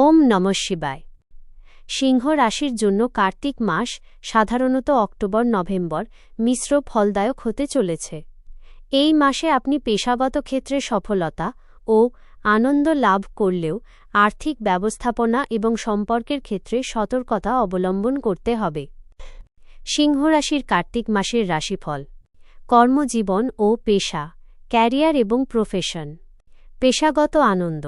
ওম নম শিবায়। সিংহ রাশির জন্য কার্তিক মাস সাধারণত অক্টোবর, নভেম্বর মিশ্র ফলদায়ক হতে চলেছে। এই মাসে আপনি পেশাগত ক্ষেত্রে সফলতা ও আনন্দ লাভ করলেও আর্থিক ব্যবস্থাপনা এবং সম্পর্কের ক্ষেত্রে সতর্কতা অবলম্বন করতে হবে। সিংহ রাশির কার্তিক মাসের রাশিফল কর্মজীবন ও পেশা, ক্যারিয়ার এবং প্রফেশন। পেশাগত আনন্দ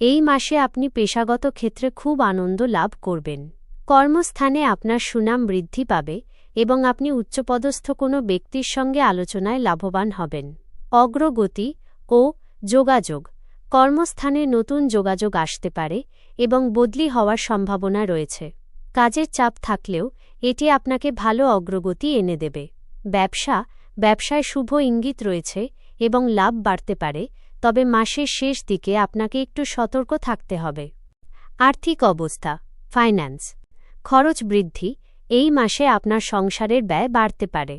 এই মাসে আপনি পেশাগত ক্ষেত্রে খুব আনন্দ লাভ করবেন। কর্মস্থানে আপনার সুনাম বৃদ্ধি পাবে এবং আপনি উচ্চপদস্থ কোনো ব্যক্তির সঙ্গে আলোচনায় লাভবান হবেন। অগ্রগতি ও যোগাযোগ। কর্মস্থানে নতুন যোগাযোগ আসতে পারে এবং বদলি হওয়ার সম্ভাবনা রয়েছে। কাজের চাপ থাকলেও এটি আপনাকে ভালো অগ্রগতি এনে দেবে। ব্যবসা, ব্যবসায় শুভ ইঙ্গিত রয়েছে এবং লাভ বাড়তে পারে তবে মাসের শেষ দিকে আপনাকে একটু সতর্ক থাকতে হবে। আর্থিক অবস্থা ফাইন্যান্স খরচ বৃদ্ধি, এই মাসে আপনার সংসারের ব্যয় বাড়তে পারে।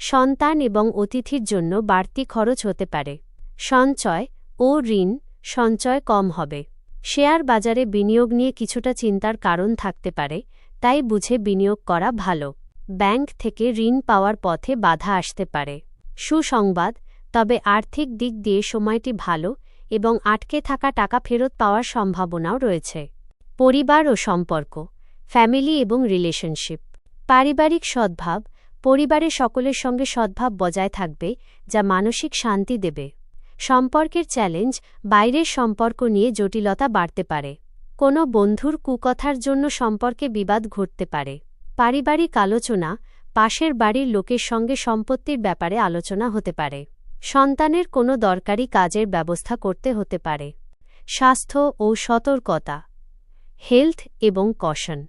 সন্তান এবং অতিথির জন্য বাড়তি খরচ হতে পারে। সঞ্চয় ও ঋণ সঞ্চয় কম হবে। শেয়ার বাজারে বিনিয়োগ নিয়ে কিছুটা চিন্তার কারণ থাকতে পারে, তাই বুঝে বিনিয়োগ করা ভালো। ব্যাংক থেকে ঋণ পাওয়ার পথে বাধা আসতে পারে। সুসংবাদ তবে আর্থিক দিক দিয়ে সময়টি ভালো এবং আটকে থাকা টাকা ফেরত পাওয়ার সম্ভাবনাও রয়েছে। পরিবার ও সম্পর্ক, ফ্যামিলি এবং রিলেশনশিপ। পারিবারিক সদ্ভাব, পরিবারের সকলের সঙ্গে সদ্ভাব বজায় থাকবে, যা মানসিক শান্তি দেবে। সম্পর্কের চ্যালেঞ্জ, বাইরের সম্পর্ক নিয়ে জটিলতা বাড়তে পারে। কোনো বন্ধুর কুকথার জন্য সম্পর্কে বিবাদ ঘটতে পারে। পারিবারিক আলোচনা, পাশের বাড়ির লোকের সঙ্গে সম্পত্তির ব্যাপারে আলোচনা হতে পারে। সন্তানের কোনো দরকারি কাজের ব্যবস্থা করতে হতে পারে। স্বাস্থ্য ও সতর্কতা। হেলথ এবং কশন।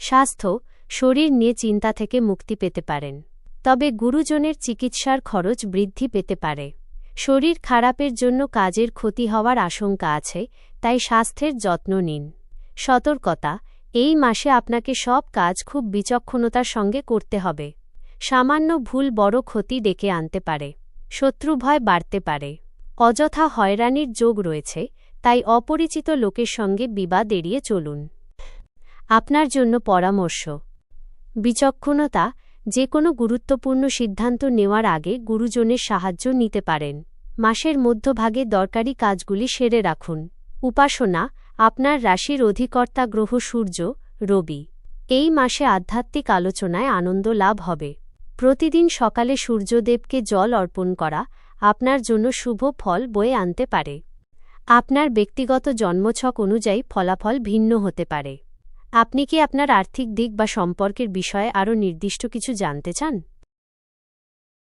স্বাস্থ্য, শরীর নিয়ে চিন্তা থেকে মুক্তি পেতে পারেন। তবে গুরুজনের চিকিৎসার খরচ বৃদ্ধি পেতে পারে। শরীর খারাপের জন্য কাজের ক্ষতি হওয়ার আশঙ্কা আছে, তাই স্বাস্থ্যের যত্ন নিন। সতর্কতা, এই মাসে আপনাকে সব কাজ খুব বিচক্ষণতার সঙ্গে করতে হবে। সামান্য ভুল বড় ক্ষতি ডেকে আনতে পারে। শত্রুভয় বাড়তে পারে। অযথা হয়রানির যোগ রয়েছে, তাই অপরিচিত লোকের সঙ্গে বিবাদ এড়িয়ে চলুন। আপনার জন্য পরামর্শ, বিচক্ষণতা, যে কোনো গুরুত্বপূর্ণ সিদ্ধান্ত নেওয়ার আগে গুরুজনের সাহায্য নিতে পারেন। মাসের মধ্যভাগে দরকারি কাজগুলি সেরে রাখুন। উপাসনা, আপনার রাশির অধিকর্তা গ্রহ সূর্য, রবি। এই মাসে আধ্যাত্মিক আলোচনায় আনন্দ লাভ হবে। প্রতিদিন সকালে সূর্যদেবকে জল অর্পণ করা আপনার জন্য শুভ ফল বয়ে আনতে পারে। আপনার ব্যক্তিগত জন্মছক অনুযায়ী ফলাফল ভিন্ন হতে পারে। আপনি কি আপনার আর্থিক দিক বা সম্পর্কের বিষয়ে আরও নির্দিষ্ট কিছু জানতে চান?